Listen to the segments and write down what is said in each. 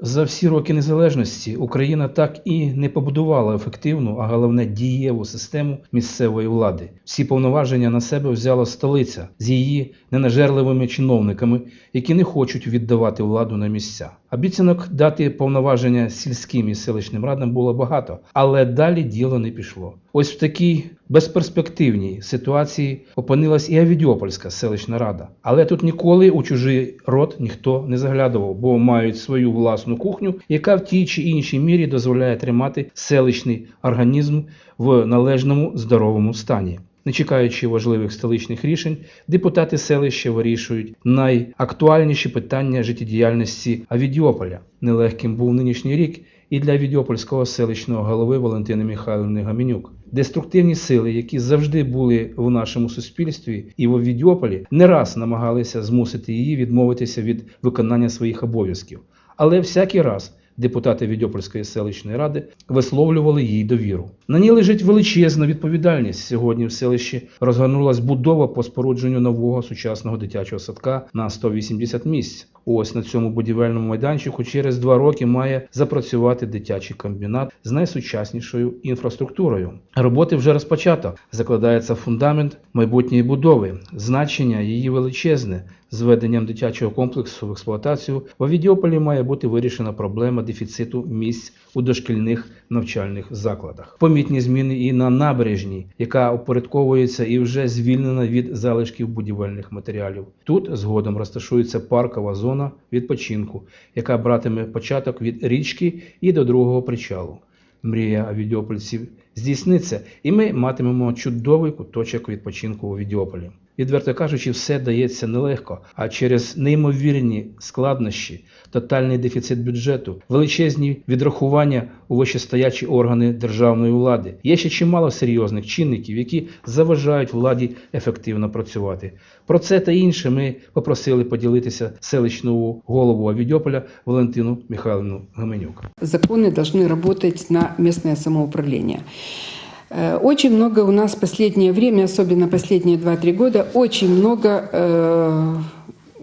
За всі роки незалежності Україна так і не побудувала ефективну, а головне дієву систему місцевої влади. Всі повноваження на себе взяла столиця з її ненажерливими чиновниками, які не хочуть віддавати владу на місця. Обіцянок дати повноваження сільським і селищним радам було багато, але далі діло не пішло. Ось в такій безперспективній ситуації опинилась і Авідіопольська селищна рада. Але тут ніколи у чужий рот ніхто не заглядував, бо мають свою власну кухню, яка в тій чи іншій мірі дозволяє тримати селищний організм в належному здоровому стані. Не чекаючи важливих столичних рішень, депутати селища вирішують найактуальніші питання життєдіяльності Авідіополя. Нелегким був нинішній рік і для Авідіопольського селищного голови Валентини Михайлівни Гамінюк. Деструктивні сили, які завжди були в нашому суспільстві і в Авідіополі, не раз намагалися змусити її відмовитися від виконання своїх обов'язків. Але всякий раз депутати Відьопольської селищної ради висловлювали їй довіру. На ній лежить величезна відповідальність. Сьогодні в селищі розгорнулась будова по спорудженню нового сучасного дитячого садка на 180 місць. Ось на цьому будівельному майданчику через два роки має запрацювати дитячий комбінат з найсучаснішою інфраструктурою. Роботи вже розпочато. Закладається фундамент майбутньої будови. Значення її величезне. З введенням дитячого комплексу в експлуатацію в Авідіополі має бути вирішена проблема дефіциту місць у дошкільних навчальних закладах. Помітні зміни і на набережній, яка упорядковується і вже звільнена від залишків будівельних матеріалів. Тут згодом розташується паркова зона відпочинку, яка братиме початок від річки і до другого причалу. Мрія авідіопольців здійсниться, і ми матимемо чудовий куточок відпочинку у Відіополі. Відверто кажучи, все дається нелегко, а через неймовірні складнощі, тотальний дефіцит бюджету, величезні відрахування у вищестоячі органи державної влади. Є ще чимало серйозних чинників, які заважають владі ефективно працювати. Про це та інше ми попросили поділитися селищного голову Авідьополя Валентину Михайловну Гamenюк. законы должны работать на местное самоуправление. Э, Очень много у нас в последнее время, особенно последние 2-3 года, очень много э,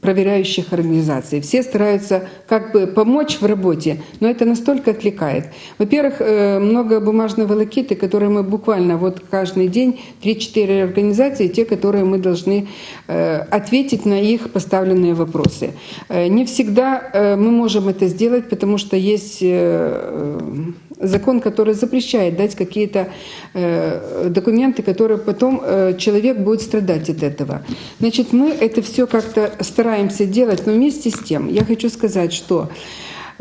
проверяющих организаций. Все стараются как бы помочь в работе, но это настолько отвлекает. Во-первых, э, много бумажной волокиты, которые мы буквально вот каждый день, 3-4 организации, те, которые мы должны ответить на их поставленные вопросы. Не всегда мы можем это сделать, потому что есть закон, который запрещает дать какие-то э, документы, которые потом э, человек будет страдать от этого. Значит, мы это все как-то стараемся делать, но вместе с тем я хочу сказать, что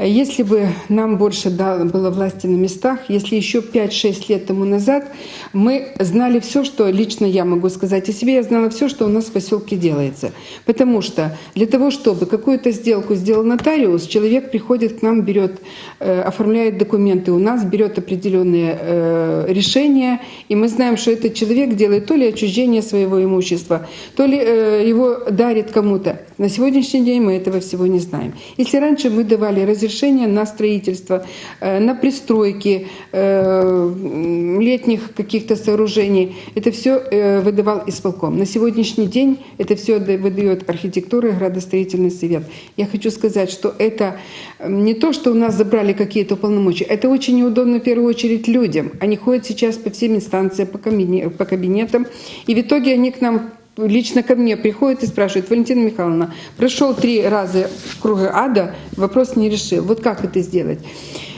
если бы нам больше было власти на местах, если еще 5-6 лет тому назад мы знали все, что лично я могу сказать о себе, я знала все, что у нас в поселке делается. Потому что для того, чтобы какую-то сделку сделал нотариус, человек приходит к нам, берет, э, оформляет документы у нас, берет определенные э, решения, и мы знаем, что этот человек делает то ли отчуждение своего имущества, то ли э, его дарит кому-то. На сегодняшний день мы этого всего не знаем. Если раньше мы давали разрешение на строительство, э, на пристройки э, летних каких-то сооружений, это все выдавал исполком. На сегодняшний день это все выдает архитектура и градостроительный совет. Я хочу сказать, что это не то, что у нас забрали какие-то полномочия, это очень неудобно в первую очередь людям. Они ходят сейчас по всем инстанциям, по кабинетам, и в итоге они к нам лично ко мне приходят и спрашивают, Валентина Михайловна, прошел три раза круга ада, вопрос не решил. Вот как это сделать?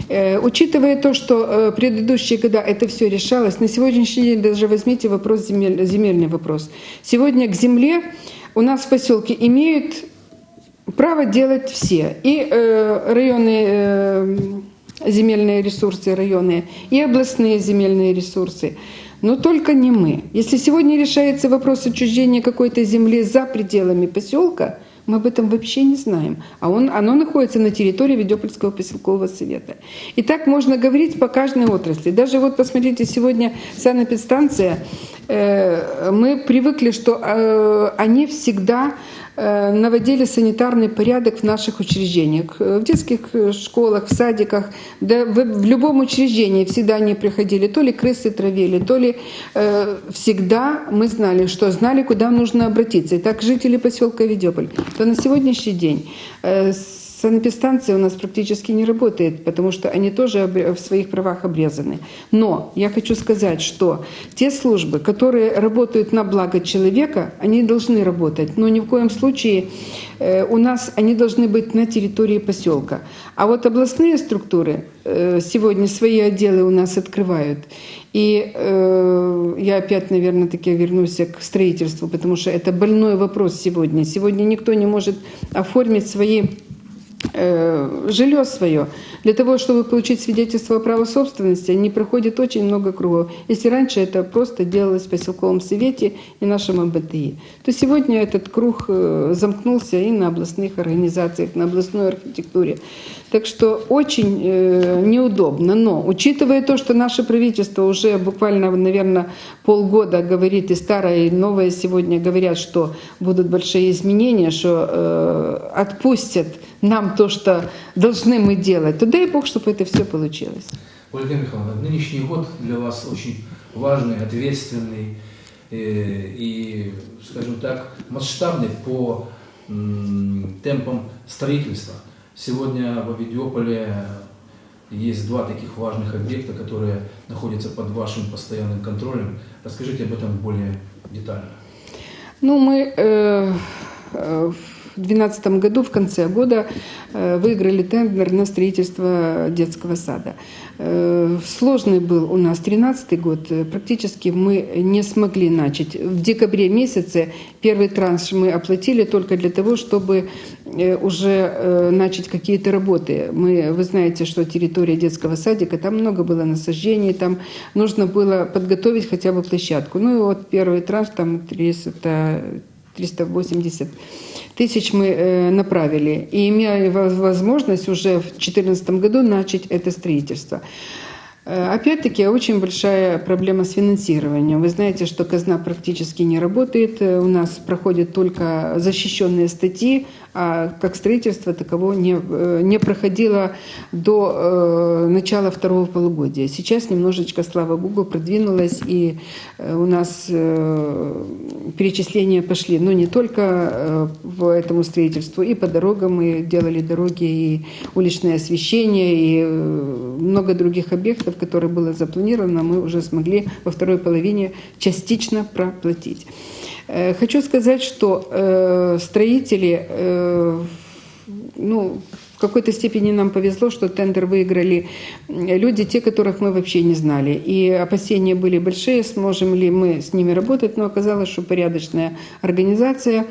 Э, Учитывая то, что э, предыдущие года это все решалось, на сегодняшний день даже возьмите вопрос земель- земельный вопрос. Сегодня к земле у нас в поселке имеют право делать все. И э, районные э, земельные ресурсы районные, и областные земельные ресурсы. Но только не мы. Если сегодня решается вопрос отчуждения какой-то земли за пределами поселка, мы об этом вообще не знаем. А он, оно находится на территории Ведёпольского поселкового совета. И так можно говорить по каждой отрасли. Даже вот посмотрите, сегодня санэпидстанция, э, мы привыкли, что э, они всегда наводили санитарный порядок в наших учреждениях, э, в детских э, школах, в садиках, да в, любом учреждении всегда они приходили, то ли крысы травили, то ли э, всегда мы знали, что знали, куда нужно обратиться. И так жители поселка Ведёполь, то на сегодняшний день э, санэпидстанция у нас практически не работает, потому что они тоже в своих правах обрезаны. Но я хочу сказать, что те службы, которые работают на благо человека, они должны работать, но ни в коем случае э, у нас они должны быть на территории поселка. А вот областные структуры э, сегодня свои отделы у нас открывают. И э, я опять, наверное, таки вернусь к строительству, потому что это больной вопрос сегодня. Сегодня никто не может оформить свои жилье свое. Для того, чтобы получить свидетельство о праве собственности, не проходит очень много кругов. Если раньше это просто делалось в поселковом совете и нашем МБТИ, то сегодня этот круг э, замкнулся и на областных организациях, на областной архитектуре. Так что очень э, неудобно. Но учитывая то, что наше правительство уже буквально, наверное, полгода говорит, и старое, и новое сегодня говорят, что будут большие изменения, что э, отпустят нам то, что должны мы делать, то дай Бог, чтобы это все получилось. Ольга Михайловна, нынешний год для вас очень важный, ответственный э, и, скажем так, масштабный по темпам строительства. Сегодня в Авидиополе есть два таких важных объекта, которые находятся под вашим постоянным контролем. Расскажите об этом более детально. Ну, мы э, э, в 2012 году, в конце года, э, выиграли тендер на строительство детского сада. Э, сложный был у нас 2013 год. Практически мы не смогли начать. В декабре месяце первый транш мы оплатили только для того, чтобы э, уже начать какие-то работы. Мы, вы знаете, что территория детского садика, там много было насаждений, там нужно было подготовить хотя бы площадку. Ну и вот первый транш, там 300, 380 тысяч мы э, направили. И имея возможность уже в 2014 году начать это строительство. Э, опять-таки, очень большая проблема с финансированием. Вы знаете, что казна практически не работает. Э, у нас проходят только защищенные статьи, как строительство таково не, э, не проходило до начала второго полугодия. Сейчас немножечко, слава богу, продвинулось, и у нас перечисления пошли. Но не только по этому строительству, и по дорогам мы делали дороги, и уличное освещение, и много других объектов которое было запланировано, мы уже смогли во второй половине частично проплатить. Э, хочу сказать, что э, строители, э, ну, в какой-то степени нам повезло, что тендер выиграли люди, те, которых мы вообще не знали. И опасения были большие, сможем ли мы с ними работать, но оказалось, что порядочная организация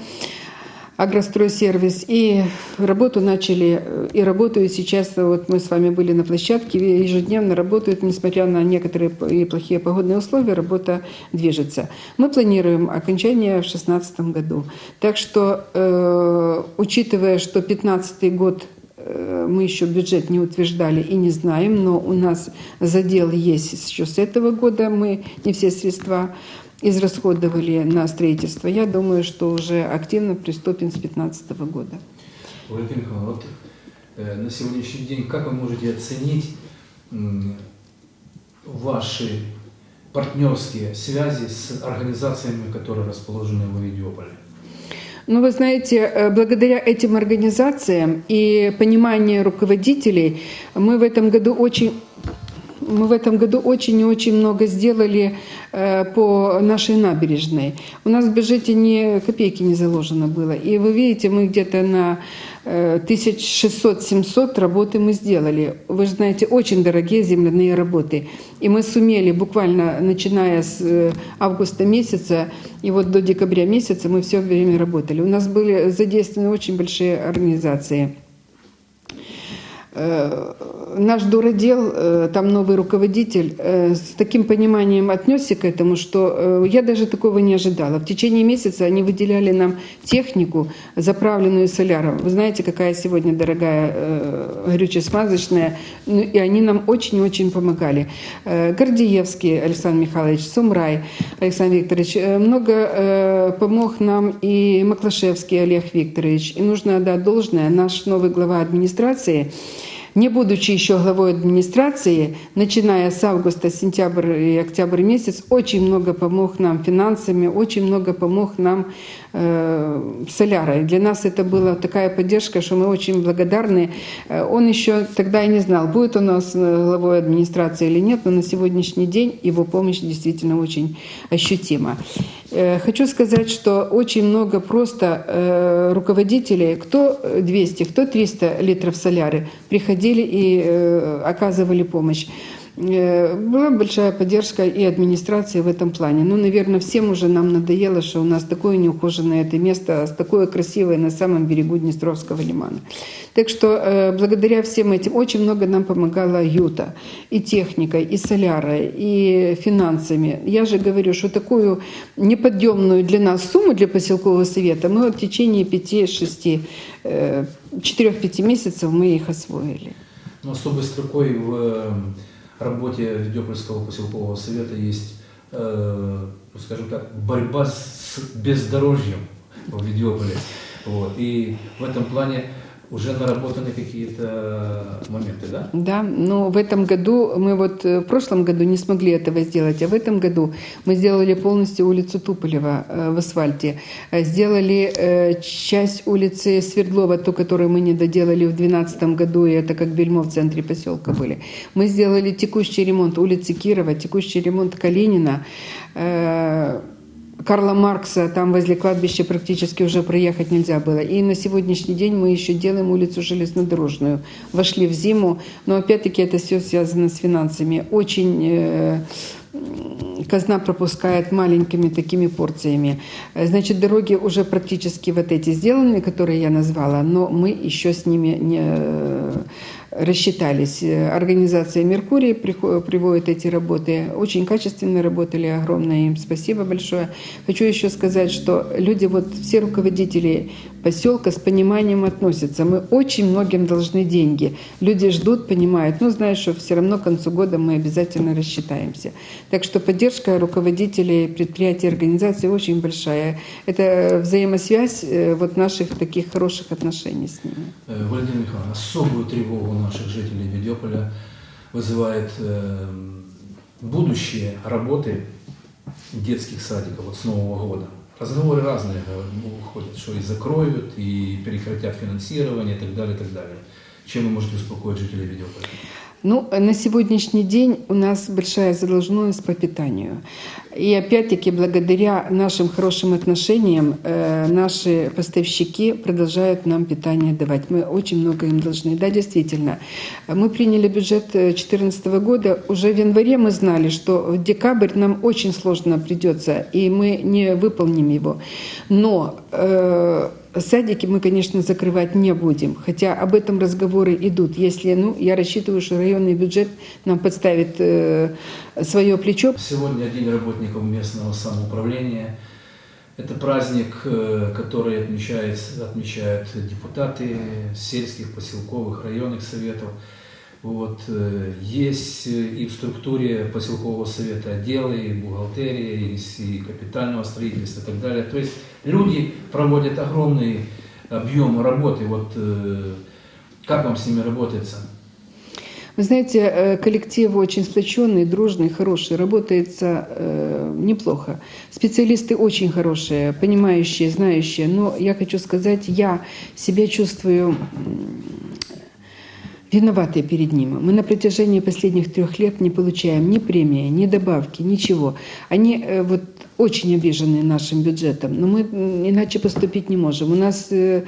агростройсервис. И работу начали, и работают сейчас, вот мы с вами были на площадке, ежедневно работают, несмотря на некоторые и плохие погодные условия, работа движется. Мы планируем окончание в 2016 году. Так что, э, учитывая, что 2015 год э, мы еще бюджет не утверждали и не знаем, но у нас задел есть еще с этого года, мы не все средства израсходовали на строительство, я думаю, что уже активно приступим с 2015 года. Валентин Михайловна, вот э, на сегодняшний день как вы можете оценить ваши партнерские связи с организациями, которые расположены в Авидиополе? Ну, вы знаете, э, благодаря этим организациям и пониманию руководителей мы в этом году очень мы в этом году очень и очень много сделали э, по нашей набережной. У нас в бюджете ни копейки не заложено было. И вы видите, мы где-то на 1600-700 работы мы сделали. Вы же знаете, очень дорогие земляные работы. И мы сумели буквально, начиная с э, августа месяца и вот до декабря месяца мы все время работали. У нас были задействованы очень большие организации. Э, наш дуродел, э, там новый руководитель, э, с таким пониманием отнесся к этому, что я даже такого не ожидала. В течение месяца они выделяли нам технику, заправленную соляром. Вы знаете, какая сегодня дорогая горюче-смазочная, ну, и они нам очень-очень помогали. Гордеевский Александр Михайлович, Сумрай Александр Викторович, много помог нам и Маклашевский Олег Викторович. И нужно отдать должное, наш новый глава администрации – не будучи еще главой администрации, начиная с августа, сентябрь и октябрь месяц, очень много помог нам финансами, очень много помог нам э, солярой. Для нас это была такая поддержка, что мы очень благодарны. Э, он еще тогда и не знал, будет у нас главой администрации или нет, но на сегодняшний день его помощь действительно очень ощутима. Э, хочу сказать, что очень много просто э, руководителей, кто 200, кто 300 литров соляры, приходили и э, оказывали помощь. Э, была большая поддержка и администрации в этом плане. Ну, наверное, всем уже нам надоело, что у нас такое неухоженное это место, такое красивое на самом берегу Днестровского лимана. Так что э, благодаря всем этим очень много нам помогала Юта. И техникой, и солярой, и финансами. Я же говорю, что такую неподъемную для нас сумму для поселкового совета мы вот в течение 5-6, 4-5 месяцев мы их освоили. Но особой строкой в работе Ведёпольского поселкового совета есть, э, скажем так, борьба с бездорожьем в Ведёполе. Вот. И в этом плане уже наработаны какие-то моменты, да? Да, но в этом году мы вот э, в прошлом году не смогли этого сделать, а в этом году мы сделали полностью улицу Туполева э, в асфальте, э, сделали часть улицы Свердлова, ту, которую мы не доделали в 2012 году, и это как бельмо в центре поселка были. Мы сделали текущий ремонт улицы Кирова, текущий ремонт Калинина, Карла Маркса, там возле кладбища практически уже проехать нельзя было. И на сегодняшний день мы еще делаем улицу железнодорожную. Вошли в зиму, но опять-таки это все связано с финансами. Очень э, казна пропускает маленькими такими порциями. Значит, дороги уже практически вот эти сделаны, которые я назвала, но мы еще с ними не рассчитались. Организация «Меркурий» приводит эти работы. Очень качественно работали, огромное им спасибо большое. Хочу еще сказать, что люди, вот все руководители поселка с пониманием относятся. Мы очень многим должны деньги. Люди ждут, понимают, ну, знаешь, что все равно к концу года мы обязательно рассчитаемся. Так что поддержка руководителей предприятий, организаций очень большая. Это взаимосвязь э, вот наших таких хороших отношений с ними. Э, Владимир Михайлович, особую тревогу наших жителей Ведёполя вызывает э, будущее работы детских садиков вот с Нового года. Разговоры разные уходят, что и закроют, и прекратят финансирование и так далее, и так далее. Чем вы можете успокоить жителей Ведёполя? Ну, на сегодняшний день у нас большая задолженность по питанию. И опять-таки, благодаря нашим хорошим отношениям, э, наши поставщики продолжают нам питание давать. Мы очень много им должны. Да, действительно. Мы приняли бюджет 2014 года. Уже в январе мы знали, что в декабрь нам очень сложно придется, и мы не выполним его. Но э, Садики мы, конечно, закрывать не будем, хотя об этом разговоры идут. Если, ну, я рассчитываю, что районный бюджет нам подставит э, свое плечо. Сегодня День работников местного самоуправления. Это праздник, э, который отмечает, отмечают депутаты сельских, поселковых, районных советов. Вот, э, есть и в структуре поселкового совета отделы, и бухгалтерии, и капитального строительства и так далее. То есть люди проводят огромный объем работы. Вот э, как вам с ними работается? Вы знаете, э, коллектив очень сплоченный, дружный, хороший, работается э, неплохо. Специалисты очень хорошие, понимающие, знающие. Но я хочу сказать, я себя чувствую виноваты перед ним. Мы на протяжении последних трех лет не получаем ни премии, ни добавки, ничего. Они э, вот очень обижены нашим бюджетом, но мы иначе поступить не можем. У нас э,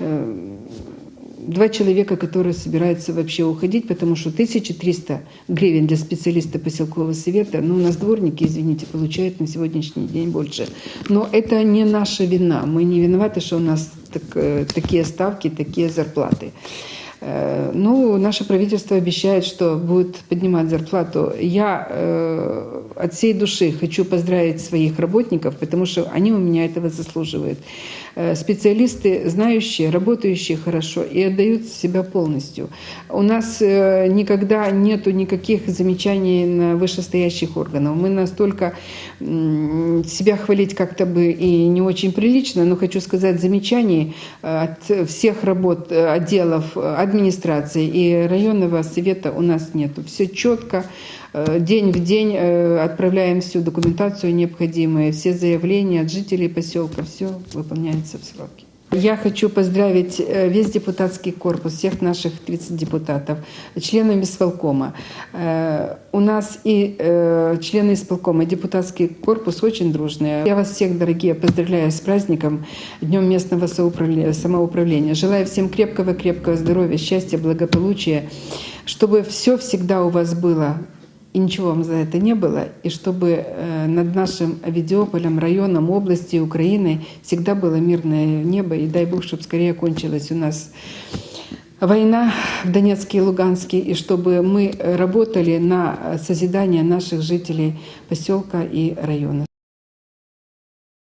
э, два человека, которые собираются вообще уходить, потому что 1300 гривен для специалиста поселкового совета, ну, у нас дворники, извините, получают на сегодняшний день больше. Но это не наша вина. Мы не виноваты, что у нас так, э, такие ставки, такие зарплаты. Э, ну, наше правительство обещает, что будет поднимать зарплату. Я э, от всей души хочу поздравить своих работников, потому что они у меня этого заслуживают. Э, специалисты, знающие, работающие хорошо и отдают себя полностью. У нас э, никогда нету никаких замечаний на вышестоящих органов. Мы настолько себя хвалить как-то бы и не очень прилично, но хочу сказать, замечаний от всех работ, отделов, от администрации и районного совета у нас нету. Все четко, э, день в день э, отправляем всю документацию необходимую, все заявления от жителей поселка, все выполняется в сроки. Я хочу поздравить э, весь депутатский корпус, всех наших 30 депутатов, членами исполкома. Э, У нас и э, члены исполкома, и депутатский корпус очень дружные. Я вас всех, дорогие, поздравляю с праздником, Днем местного самоуправления. Желаю всем крепкого-крепкого здоровья, счастья, благополучия, чтобы все всегда у вас было и ничего вам за это не было, и чтобы э, над нашим Авидиополем, районом, области Украины всегда было мирное небо, и дай Бог, чтобы скорее кончилась у нас война в Донецке и Луганске, и чтобы мы работали на созидание наших жителей поселка и района.